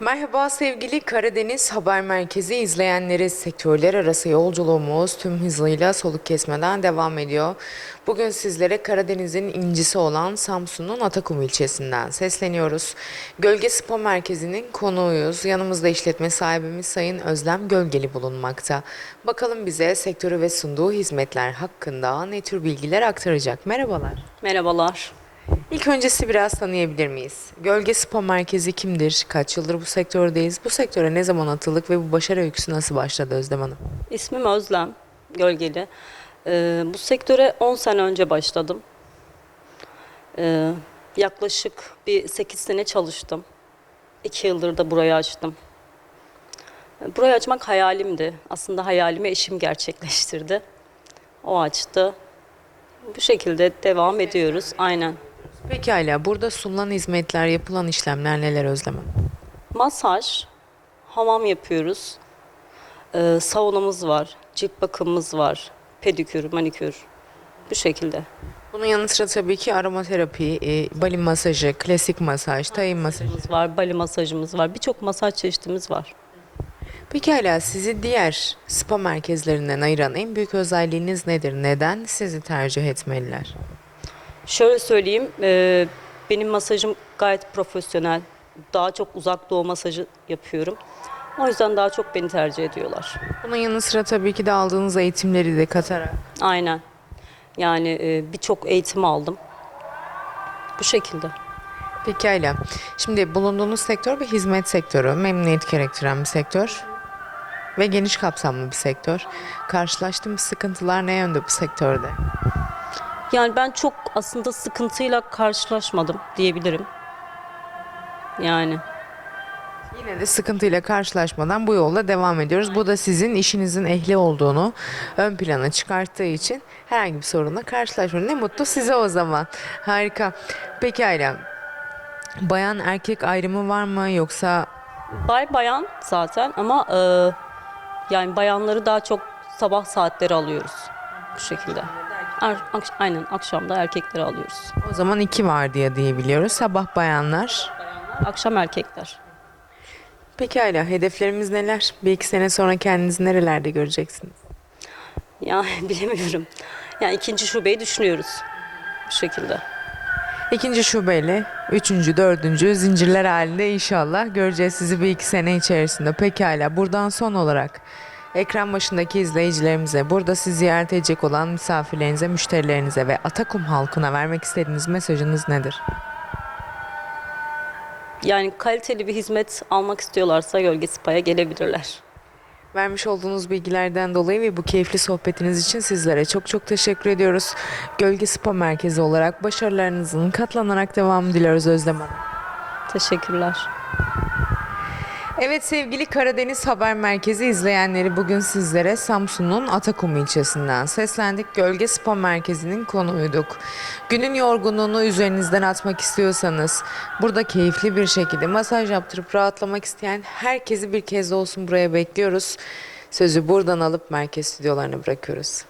Merhaba sevgili Karadeniz Haber Merkezi izleyenleri. Sektörler arası yolculuğumuz tüm hızıyla soluk kesmeden devam ediyor. Bugün sizlere Karadeniz'in incisi olan Samsun'un Atakum ilçesinden sesleniyoruz. Gölge Spa Merkezi'nin konuğuyuz. Yanımızda işletme sahibimiz Sayın Özlem Gölgeli bulunmakta. Bakalım bize sektörü ve sunduğu hizmetler hakkında ne tür bilgiler aktaracak. Merhabalar. Merhabalar. İlk öncesi biraz tanıyabilir miyiz? Gölge Spa Merkezi kimdir? Kaç yıldır bu sektördeyiz? Bu sektöre ne zaman atıldık ve bu başarı öyküsü nasıl başladı Özlem Hanım? İsmim Özlem Gölgeli. Ee, bu sektöre 10 sene önce başladım. Ee, yaklaşık bir 8 sene çalıştım. 2 yıldır da burayı açtım. Burayı açmak hayalimdi. Aslında hayalimi eşim gerçekleştirdi. O açtı. Bu şekilde devam ediyoruz. Aynen. Pekala, burada sunulan hizmetler, yapılan işlemler neler Özlem Hanım? Masaj, hamam yapıyoruz. Ee, saunamız var, cilt bakımımız var, pedikür, manikür. Bu şekilde. Bunun yanı sıra tabii ki aromaterapi, e, bali masajı, klasik masaj, tayin masajı. Masajımız var, bali masajımız var. Birçok masaj çeşitimiz var. Pekala, sizi diğer spa merkezlerinden ayıran en büyük özelliğiniz nedir? Neden sizi tercih etmeliler? Şöyle söyleyeyim, e, benim masajım gayet profesyonel. Daha çok uzak doğu masajı yapıyorum. O yüzden daha çok beni tercih ediyorlar. Bunun yanı sıra tabii ki de aldığınız eğitimleri de katarak. Aynen. Yani e, birçok eğitim aldım. Bu şekilde. Pekala. Şimdi bulunduğunuz sektör bir hizmet sektörü, memnuniyet gerektiren bir sektör ve geniş kapsamlı bir sektör. Karşılaştığımız sıkıntılar ne yönde bu sektörde? Yani ben çok aslında sıkıntıyla karşılaşmadım diyebilirim. Yani Yine de sıkıntıyla karşılaşmadan bu yolda devam ediyoruz. Bu da sizin işinizin ehli olduğunu ön plana çıkarttığı için herhangi bir sorunla karşılaşmıyor. Ne mutlu size o zaman. Harika. Pekala. Bayan erkek ayrımı var mı yoksa bay bayan zaten ama e, yani bayanları daha çok sabah saatleri alıyoruz bu şekilde. Er- ak- aynen akşamda erkekleri alıyoruz. o zaman iki var diye diyebiliyoruz. Sabah bayanlar. Akşam erkekler. Pekala. Hedeflerimiz neler? Bir iki sene sonra kendinizi nerelerde göreceksiniz? Ya bilemiyorum. Yani ikinci şubeyi düşünüyoruz bu şekilde. İkinci şubeyle üçüncü, dördüncü zincirler halinde inşallah göreceğiz sizi bir iki sene içerisinde. Pekala buradan son olarak ekran başındaki izleyicilerimize, burada sizi ziyaret edecek olan misafirlerinize, müşterilerinize ve Atakum halkına vermek istediğiniz mesajınız nedir? Yani kaliteli bir hizmet almak istiyorlarsa Gölge Spa'ya gelebilirler. Vermiş olduğunuz bilgilerden dolayı ve bu keyifli sohbetiniz için sizlere çok çok teşekkür ediyoruz. Gölge Spa Merkezi olarak başarılarınızın katlanarak devamı diliyoruz Özlem Hanım. Teşekkürler. Evet sevgili Karadeniz Haber Merkezi izleyenleri bugün sizlere Samsun'un Atakum ilçesinden seslendik. Gölge Spa Merkezi'nin konuğuyduk. Günün yorgunluğunu üzerinizden atmak istiyorsanız burada keyifli bir şekilde masaj yaptırıp rahatlamak isteyen herkesi bir kez olsun buraya bekliyoruz. Sözü buradan alıp merkez stüdyolarına bırakıyoruz.